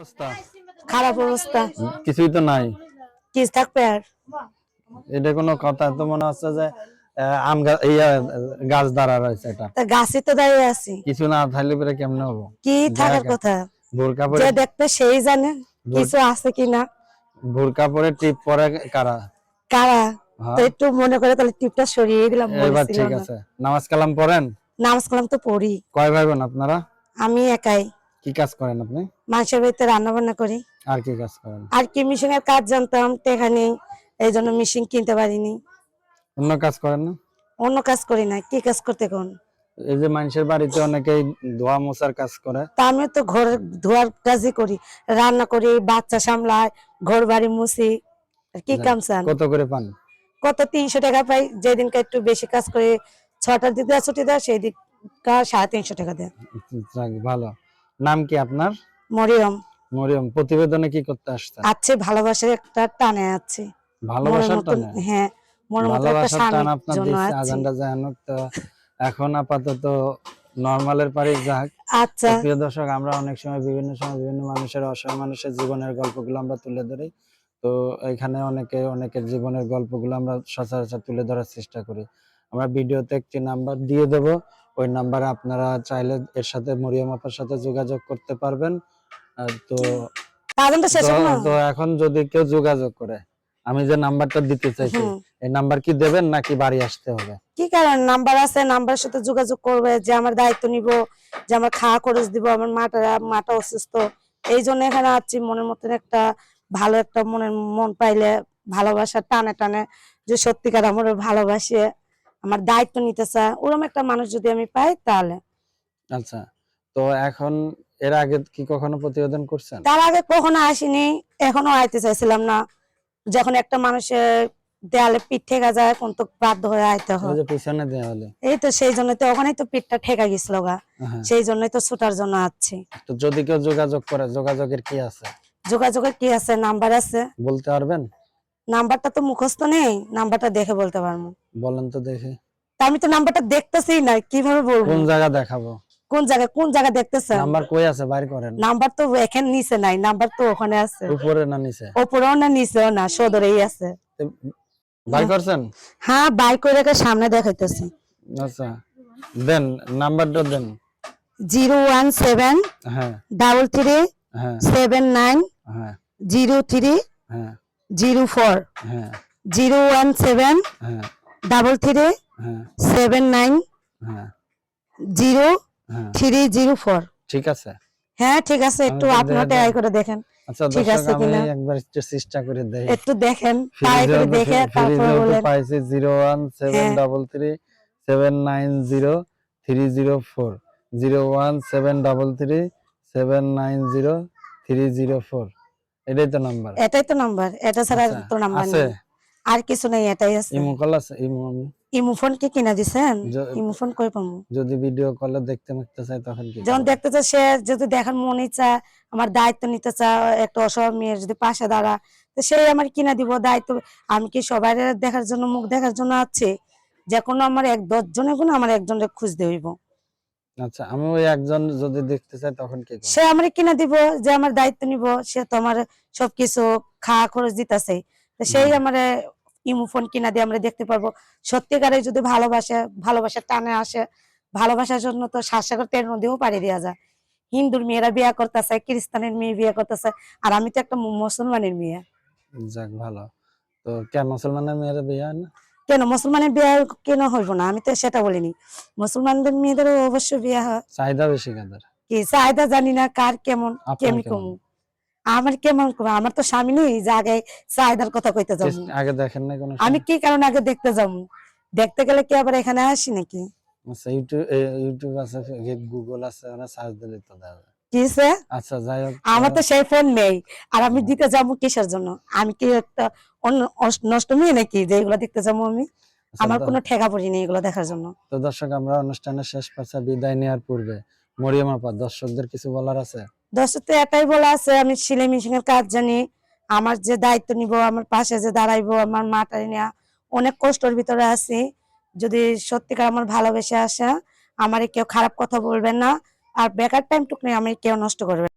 অবস্থা। খারাপ অবস্থা। কিছুই তো নাই। কি থাকবে আর? এটা কোনো কথা তো মনে হচ্ছে যে আম গাছ দাঁড়া রয়েছে এটা। তা গাছে তো দাঁড়িয়ে আছি। কিছু না থাকলে পরে কেমনে হব? কি থাকার কথা? বোরকা যে পরে দেখবে সেই জানে কিছু আছে কি না। বোরকা পরে টিপ পরে কারা? কারা? হ্যাঁ, তো একটু মনে করে তাহলে টিপটা সরিয়ে দিলাম এবার ঠিক আছে। নামাজ কালাম পড়েন? নামাজ কালাম তো পড়ি। কয় ভাই বোন আপনারা? আমি একাই। কি কাজ করেন আপনি? মানুষের বাড়িতে রান্না বান্না করি। আর কি কাজ করেন? আর কি মেশিনের কাজ জানতাম টেকা নেই এই জন্য মেশিন কিনতে পারিনি। অন্য কাজ করেন না? অন্য কাজ করি না কি কাজ করতে কোন? এই যে মানুষের বাড়িতে অনেকেই ধোয়া মোছার কাজ করে। তা আমি তো ঘর ধোয়ার কাজই করি। রান্না করি বাচ্চা সামলাই ঘর বাড়ি মুছি। আর কি কাম চান? কত করে পান? কত তিনশো টাকা পাই যেদিনকে একটু বেশি কাজ করে ছটার দিক ছুটি দেয় সেই দিক সাড়ে তিনশো টাকা দেয়। ভালো। নাম কি আপনার? মরিয়ম। মরিয়ম প্রতিবেদনে কি করতে আসছেন? আছে ভালোবাসার একটা টানে আছে। ভালোবাসার টানে? হ্যাঁ ভালোবাসার টান আপনার দিচ্ছে আজানটা তো এখন আপাতত নর্মালের পারি যাক। আচ্ছা। প্রিয় দর্শক আমরা অনেক সময় বিভিন্ন সময় বিভিন্ন মানুষের অসহায় মানুষের জীবনের গল্পগুলো আমরা তুলে ধরি। তো এখানে অনেকে অনেকের জীবনের গল্পগুলো আমরা সচরাচর তুলে ধরার চেষ্টা করি। আমরা ভিডিওতে একটি নাম্বার দিয়ে দেব। ওই নাম্বারে আপনারা চাইলে এর সাথে মরিয়ম আপার সাথে যোগাযোগ করতে পারবেন। তো তো- এখন যদি কেউ যোগাযোগ করে আমি যে নাম্বারটা দিতে চাইছি এই নাম্বার কি দেবেন নাকি বাড়ি আসতে হবে? কি কারণ? নাম্বার আছে নাম্বারের সাথে যোগাযোগ করবে যে আমার দায়িত্ব নিব যে আমার খাওয়া খরচ দিব আমার মাটা মাটা অসুস্থ। এই জন্য এখানে আছি মনের মতন একটা ভালো একটা মনের মন পাইলে ভালোবাসা টানে টানে যে সত্যিকার আমার ভালোবাসে। আমার দায়িত্ব নিতে চায় ওরকম একটা মানুষ যদি আমি পাই তাহলে। আচ্ছা তো এখন এর আগে কি কখনো প্রতিবেদন করছেন? তার আগে কখনো আসিনি এখনও আইতে চাইছিলাম না। যখন একটা মানুষের দেয়ালে পিঠ ঠেকা যায় কোন তো বাধ্য হয়ে আইতে হয়। পিছনে দেওয়া হলে এই তো সেই জন্য তো ওখানেই তো পিঠটা ঠেকা গেছিল গা। হ্যাঁ। সেই জন্যই তো ছুটার জন্য আছি তো যদি কেউ যোগাযোগ করে যোগাযোগের কি আছে? যোগাযোগের কি আছে? নাম্বার আছে। বলতে পারবেন? নাম্বারটা তো মুখস্থ নেই নাম্বারটা দেখে বলতে পারব। বলেন তো দেখে। আমি তো নাম্বারটা দেখতেছি না কীভাবে বলব? কোন জায়গা দেখাবো? কোন জায়গায় কোন জায়গা দেখতেছেন? নাম্বার কই আছে? বাইর করেন। নাম্বার তো এখানে নিচে নাই নাম্বার তো ওখানে আছে। উপরে না নিচে? ওপরেও না নিচেও না সদরেই আছে। তো বাইর করছেন? হ্যাঁ বাই করে রেখে সামনে দেখাইতেছি। আচ্ছা দেন নাম্বারটা দেন। জিরো ওয়ান সেভেন হ্যাঁ। ডাবল থ্রি হ্যাঁ। সেভেন নাইন হ্যাঁ। জিরো থ্রি হ্যাঁ। আচ্ছা, zero four zero one seven double three seven nine zero three zero four. ঠিক আছে। হ্যাঁ ঠিক আছে একটু আপনারা ট্রাই করে দেখেন। ঠিক আছে কিনা? একবার একটু চেষ্টা করে দেখি। একটু দেখেন ট্রাই করে দেখে তারপর বলেন। পাইছি 01733790304 01733790304 এটাই তো নাম্বার এটাই তো নাম্বার এটা ছাড়া আচ্ছা, তো নাম্বার আছে? নেই। আর কিছু নেই এটাই আছে। ইমো কল আছে? ইমো আমি। ইমো ফোন কি কিনা দিছেন? ইমো ফোন কই পাবো যদি ভিডিও কলে দেখতে মাখতে চাই তখন কি যখন দেখতে চায় সে যদি দেখার মনে চায় আমার দায়িত্ব নিতে চায় একটা অসহায় মেয়ের যদি পাশে দাঁড়া তো সেই আমার কিনা দিব দায়িত্ব। আমি কি সবাই দেখার জন্য মুখ দেখার জন্য আছে? যে কোনো আমার এক দশ জনের গুণ আমার একজনের খুঁজতে হইব। আচ্ছা আমি ওই একজন যদি দেখতে চাই তখন কি সে আমার কিনা দিব যে আমার দায়িত্ব নিব সে তো আমার সবকিছু খাওয়া খরচ দিতেছে। তো সেই। আমার ইমো ফোন কিনা দিয়ে আমরা দেখতে পারব। সত্যিকারে যদি ভালোবাসে ভালোবাসার টানে আসে ভালোবাসার জন্য তো শ্বাসাগর তেল নদীও পাড়ি দেওয়া যায়। হিন্দুর মেয়েরা বিয়ে করতেছে খ্রিস্টানের মেয়ে বিয়ে করতেছে আর আমি তো একটা মুসলমানের মেয়ে। যাক ভালো। তো কে মুসলমানের মেয়েরা বিয়ে হয় না? কেন? মুসলমানের বিয়ে কেন হইব না? আমি তো সেটা বলিনি। মুসলমানদের মেয়েদেরও অবশ্যই বিয়ে হয়। চাহিদা বেশি কাদের? কি চাহিদা জানি না কার কেমন কেমন? কমু? আমার কেমন কমু? আমার তো স্বামী নেই যে আগে চাহিদার কথা কইতে যাব। আগে দেখেন না কোনো আমি কি কারণে আগে দেখতে যাব? দেখতে গেলে কি আবার এখানে আসি নাকি? আচ্ছা ইউটিউব ইউটিউব আছে গুগল আছে ওরা সার্চ দিলে তো দেখা যায়। কিসে আচ্ছা যাই হোক আমার তো সেই ফোন নেই। আর আমি দিতে যাব কিসের জন্য? আমি কি একটা অন্য অস- নাকি যে এগুলো দেখতে যাব আমি? আচ্ছা, আমার কোনো ঠেকা পড়ি নেই এগুলো দেখার জন্য। তো দর্শক আমরা অনুষ্ঠানের শেষ পাশে বিদায় নেওয়ার পূর্বে মরিয়ম আপা দর্শকদের কিছু বলার আছে? এটাই বলা আছে আমি সিলাই মেশিন এর কাজ জানি। আমার যে দায়িত্ব নিব আমার পাশে যে দাঁড়াইবো আমার মাটাই নেওয়া অনেক কষ্টের ভিতরে আছি। যদি সত্যিকার আমার ভালোবেসে আসে আমার কেউ খারাপ কথা বলবেন না। আর বেকার টাইম টুক নেই আমি কেউ নষ্ট করবে।